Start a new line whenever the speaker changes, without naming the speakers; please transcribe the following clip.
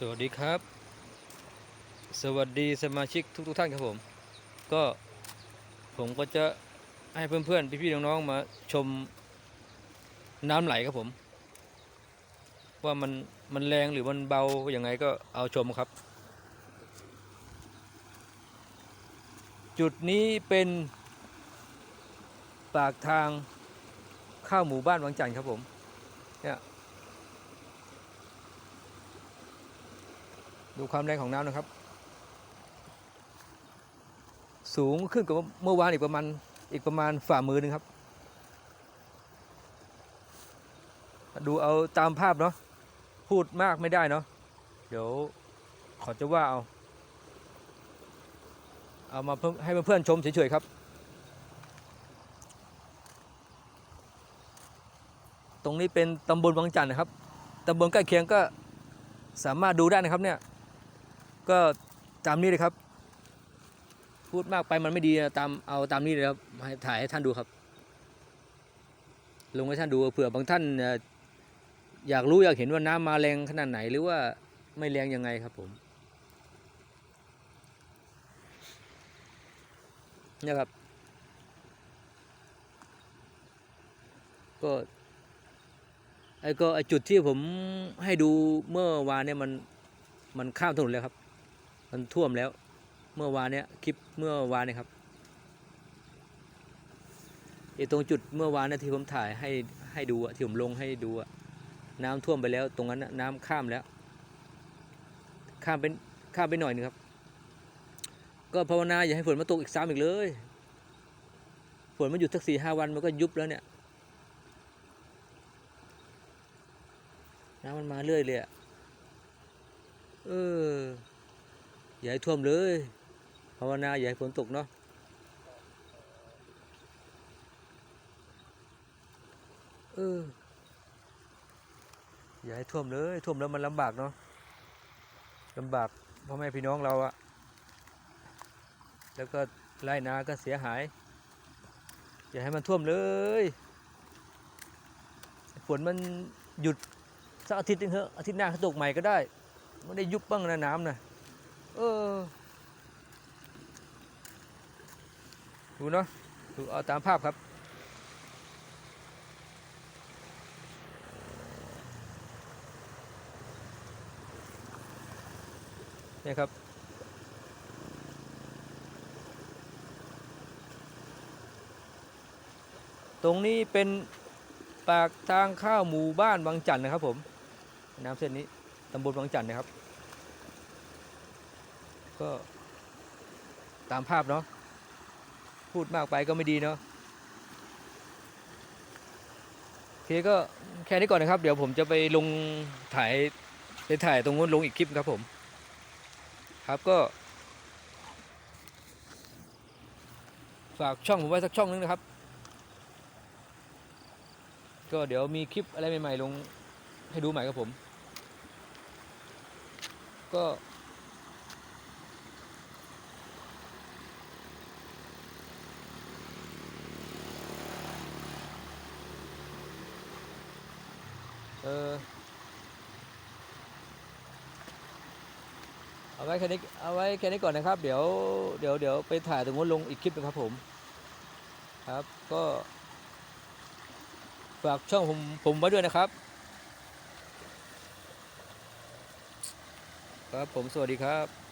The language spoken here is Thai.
สวัสดีครับ สวัสดีสมาชิกทุกทท่านครับผม ก็ผมก็จะให้เพื่อนๆ พี่ๆ น้องๆ มาชมน้ำไหลครับผม ว่ามันมันแรงหรือมันเบาอย่างไงก็เอาชมครับ จุดนี้เป็นปากทางเข้าหมู่บ้านวังจันทร์ครับผมเนี่ย ดูความแรงของน้ำนะครับ สูงขึ้นกว่าเมื่อวานอีกประมาณอีกประมาณฝ่ามือหนึงครับ ดูเอาตามภาพเนาะพูดมากไม่ได้เนาะเดี๋ยวขอจะว่าเอา เอามาให้เพื่อนๆชมเฉยๆครับ ตรงนี้เป็นตำบลวังจันทร์นะครับตำบลใกล้เคียงก็สามารถดูได้นะครับเนี่ย ก็ตามนี้เลยครับ พูดมากไปมันไม่ดีตามเอาตามนี้เลยครับให้ถ่ายให้ท่านดูครับ ลงให้ท่านดูเผื่อบางท่านอยากรู้อยากเห็นว่าน้ำมาแรงขนาดไหนหรือว่าไม่แรงยังไงครับผมเนี่ยครับ ก็ไอ้ก็ไอ้จุดที่ผมให้ดูเมื่อวานเนี่ยมันมันข้ามถนนแล้วครับ มันท่วมแล้ว เมื่อวานเนี่ยคลิปเมื่อวานเนี่ยครับไอ้ตรงจุดเมื่อวานนะที่ผมถ่ายให้ให้ดูอะที่ผมลงให้ดูอะน้ำท่วมไปแล้ว ตรงนั้นน่ะน้ำข้ามแล้ว ข้ามเป็นข้ามไปหน่อยนึงครับ ก็ภาวนาอย่าให้ฝนมาตกอีกซ้ำอีกเลยฝนมันหยุดสักสี่ห้าวันมันก็ยุบแล้วเนี่ยน้ำมันมาเรื่อยเลยอะเออ อย่าให้ท่วมเลยภาวนาอย่าให้ฝนตกเนาะเอออย่าให้ท่วมเลยท่วมแล้วมันลำบากเนาะลำบากพ่อแม่พี่น้องเราอะแล้วก็ไร่นาก็เสียหาย อย่าให้มันท่วมเลยฝนมันหยุดสักอาทิตย์นึงเถอะอาทิตย์หน้าเขาตกใหม่ก็ได้ไม่ได้ยุบบ้างนะน้ำนะเออ ดูเนาะดูเอาตามภาพครับ เนี่ยครับตรงนี้เป็นปากทางเข้าหมู่บ้านวังจันทร์นะครับ ผมน้ำเส้นนี้ตำบลวังจันทร์นะครับ ก็ตามภาพเนาะ พูดมากไปก็ไม่ดีเนาะโอเคก็แค่นี้ก่อนนะครับ เดี๋ยวผมจะไปลงถ่ายไปถ่ายตรงนู้นลงอีกคลิปครับผม ครับก็ ฝากช่องผมไว้สักช่องนึงนะครับ ก็เดี๋ยวมีคลิปอะไรใหม่ๆลงให้ดูใหม่ครับผม ก็ เออ เอาไว้แค่นี้ เอาไว้แค่นี้ก่อนนะครับ เดี๋ยว เดี๋ยว เดี๋ยวไปถ่ายตรงนู้นลงอีกคลิปหนึงครับผม ครับ ก็ ฝากช่องผมผมไว้ด้วยนะครับ ครับผมสวัสดีครับ